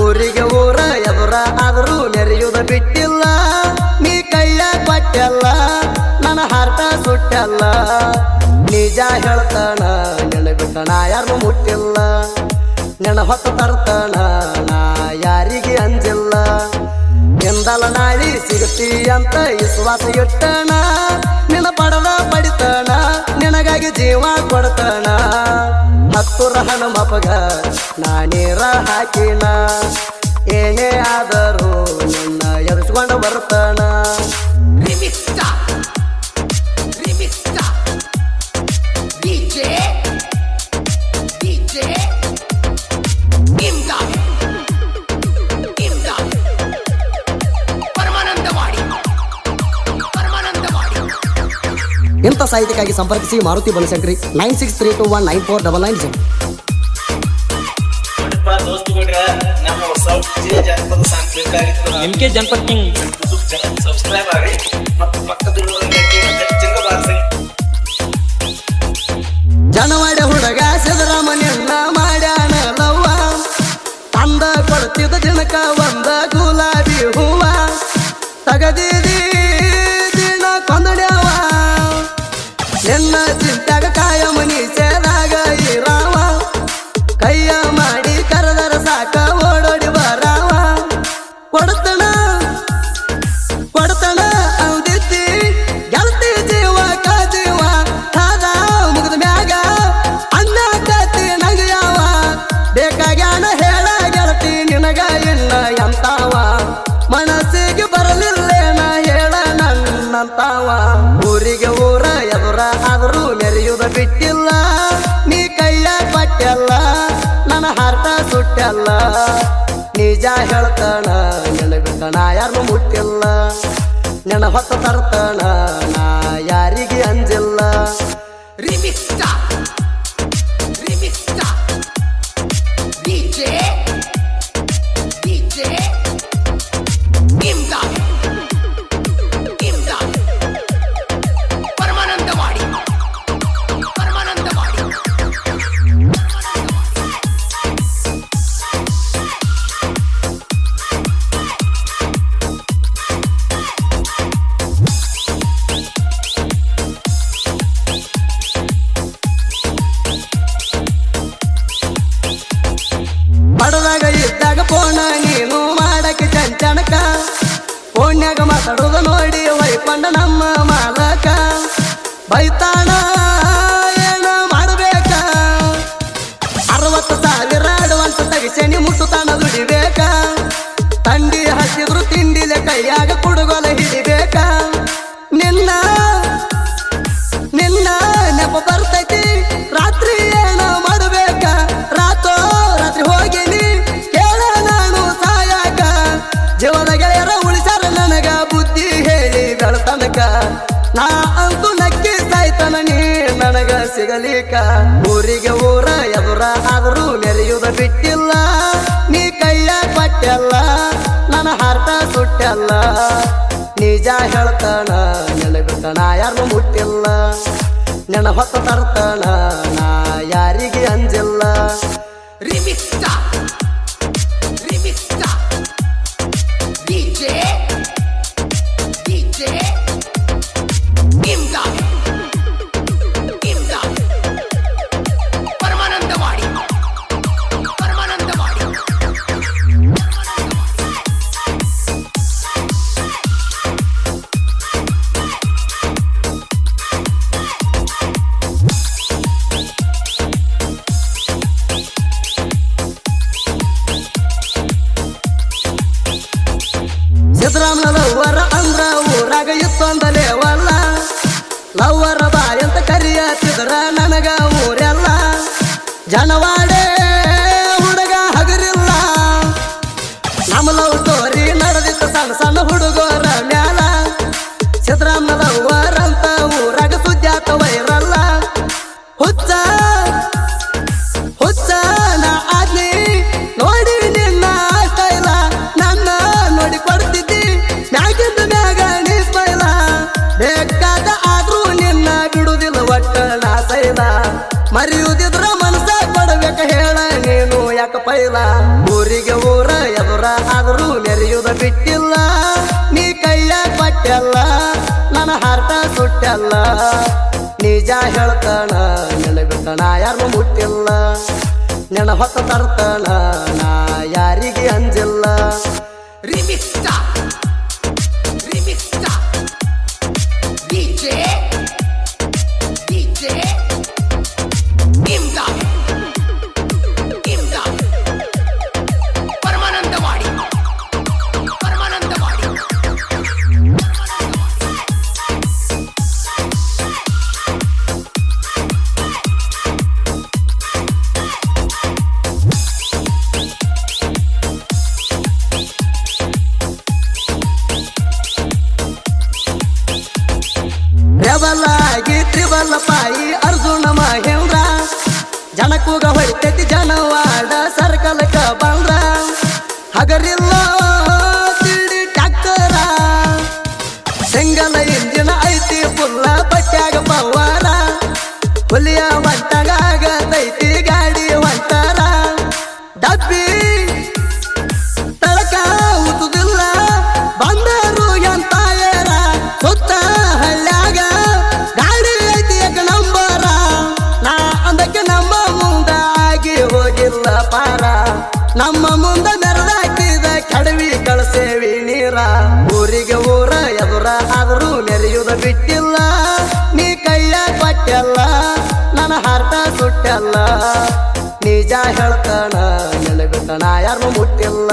ಊರಿಗೆ ಊರ ಎದುರ ಆದರೂ ನೆರೆಯುವುದ ಬಿಟ್ಟಿಲ್ಲ. ನೀ ಕೈಯ ಕೊಟ್ಟಲ್ಲ, ನನ್ನ ಹಾರ್ಟ ಸುಟ್ಟಲ್ಲ. ನಿಜ ಹೇಳ್ತಾನ, ನೆನ ಬಿಟ್ಟಣ ಯಾರು ಮುಟ್ಟಿಲ್ಲ. ನೆನ ಹೊತ್ತು ತರ್ತಾನ, ನಾ ಯಾರಿಗೆ ಅಂಜಿಲ್ಲ. ಎಂದಲ ನಾಳಿ ಸಿಗುತ್ತಿ ಅಂತ ವಿಶ್ವಾಸ ಇಟ್ಟಣ ನಿನ್ನ ಪಡದ ಪಡಿತಾನ, ನಿನಗಾಗಿ ಜೀವ ಕೊಡ್ತಾನ. ಹತ್ತುರ ಹನುಮಪ್ಪಗ ನಾ ನೀರ ಹಾಕಿನ ಏನೇ ಆದರೂ ನಿನ್ನ ಎದುರಿಸ್ಕೊಂಡು ಬರ್ತಾನ ಇಂಥ ಸಾಹಿತ್ಯಕ್ಕಾಗಿ ಸಂಪರ್ಕಿಸಿ Maruti Banashankari nine six three two one nine four double nine zero. Janapada king subscribe ಆಗಿ ಮತ್ತು ಜನವಾಡ ಹುಡುಗ ಮಾಡ್ಯಾನ ಲವ್ವ. ತಂದ ಕೊಡ್ತಿದ್ದ ದಿನಕ ಒಂದ ಗುಲಾಬಿ ಹೂವ. ತಗದಿದಿ ನಿನ್ನ ಚಿಂತಾಗ ಕಾಯ ಮೆರೆಯುವುದ ಬಿಟ್ಟಿಲ್ಲ. ನೀ ಕೈಯ ಪಟ್ಟೆಲ್ಲ, ನನ್ನ ಹಾರ್ಟ ಸುಟ್ಟೆಲ್ಲ. ನಿಜ ಹೇಳ್ತಾನ ನೆನ ಬಿಟ್ಟಣ ಯಾರು ಮುಟ್ಟಿಲ್ಲ. ನೆನ ಹೊತ್ತ ತರ್ತಾನ, ನಾ ಯಾರಿಗೆ ಅಂಜಿಲ್ಲ. Remixta ಫೋನ ನೀನು ಮಾಡಕ್ಕೆ ಚಂಚಣಕ ಫೋನ್ಯಾಗ ಮಾತಾಡೋದು ನೋಡಿ, ವೈಪಣ್ಣ ನಮ್ಮ ಮಾಲಕ. ಬೈತಾಣ, ಏನ ಮಾಡಬೇಕ? ಅರವತ್ತು ಸಾವಿರ ಅಡ್ವಾನ್ಸ್ ತೆಗಿಸೇನಿ ಮುಟ್ಟುತ್ತಾನ ದುಡಿಬೇಕ. ಸಿಗಲಿಕ ಊರಿಗೆ ಊರ, ಎದುರ ಆದರೂ ನೆರೆಯುವುದ ಬಿಟ್ಟಿಲ್ಲ. ನೀ ಕೈಯ ಪಟ್ಟೆಲ್ಲ, ನನ್ನ ಹಾರ್ಟ ಸುಟ್ಟೆಲ್ಲ. ನಿಜ ಹೇಳ್ತಾನ ನೆನಬಿಟ್ಟಣ ಯಾರು ಮುಟ್ಟಿಲ್ಲ. ನೆನ ಹೊತ್ತ ತರ್ತಾಣ ನಾ ಯಾರಿಗೆ ಅಂಜಿಲ್ಲ. ಲವ್ವರ ಬಾರಿ ಅಂತ ಕರಿಯತ್ತಿದ್ರ ನನಗ ಊರೆಲ್ಲ. ಜನವಾಡೆ ಹುಡುಗ ಹಗರಿಲ್ಲ. ನಮ್ಮ ಲವ್ ತೋರಿ ನಡೆದಿತ್ತು ಸಣ್ಣ ಸಣ್ಣ ಹುಡುಗರ ಮ್ಯಾಲ. ಸಿದ್ದರಾಮನ ಲವ್ವರ ಅಂತ ಊರಾಗ ಸುದ್ಯಾತ ವೈರಲ್ಲ. ಹುಚ್ಚ ಬಿಟ್ಟಿಲ್ಲ, ನೀ ಕೈಯ ಪಟ್ಟಲ್ಲ ನನ್ನ ಹಾರ್ಟ ಸುಟ್ಟಲ್ಲ. ನಿಜ ಹೇಳ್ತಾನ ನೆನಬಿಟ್ಟಣ ಯಾರು ಮುಟ್ಟಿಲ್ಲ. ನೆನ ಹೊತ್ತ ತರ್ತಾನ, ನಾ ಯಾರಿಗೆ ಅಂಜಿಲ್ಲ. ರೆಬಲಾಗಿ ತ್ರಿಬಲ ಪಾಯಿ ಅರ್ಜುನ ಮಹೇಂದ್ರ. ಜನಕೂಗ ಹೊಡಿತೈತಿ ಜನವಾಡ ಸರ್ಕಲಕ ಬಂದ್ರ. ಹಗರಿಲ್ಲ ಮೆರೆಯುವುದ ಬಿಟ್ಟಿಲ್ಲ ನೀ ಕೈಯ ಪಟ್ಟಲ್ಲ ನನ್ನ ಹರ್ತ ಸುಟ್ಟಲ್ಲ. ನಿಜ ಹೇಳ್ತಾನ ನೆನಬಿಟ್ಟಣ ಯಾರನ್ನು ಮುಟ್ಟಿಲ್ಲ.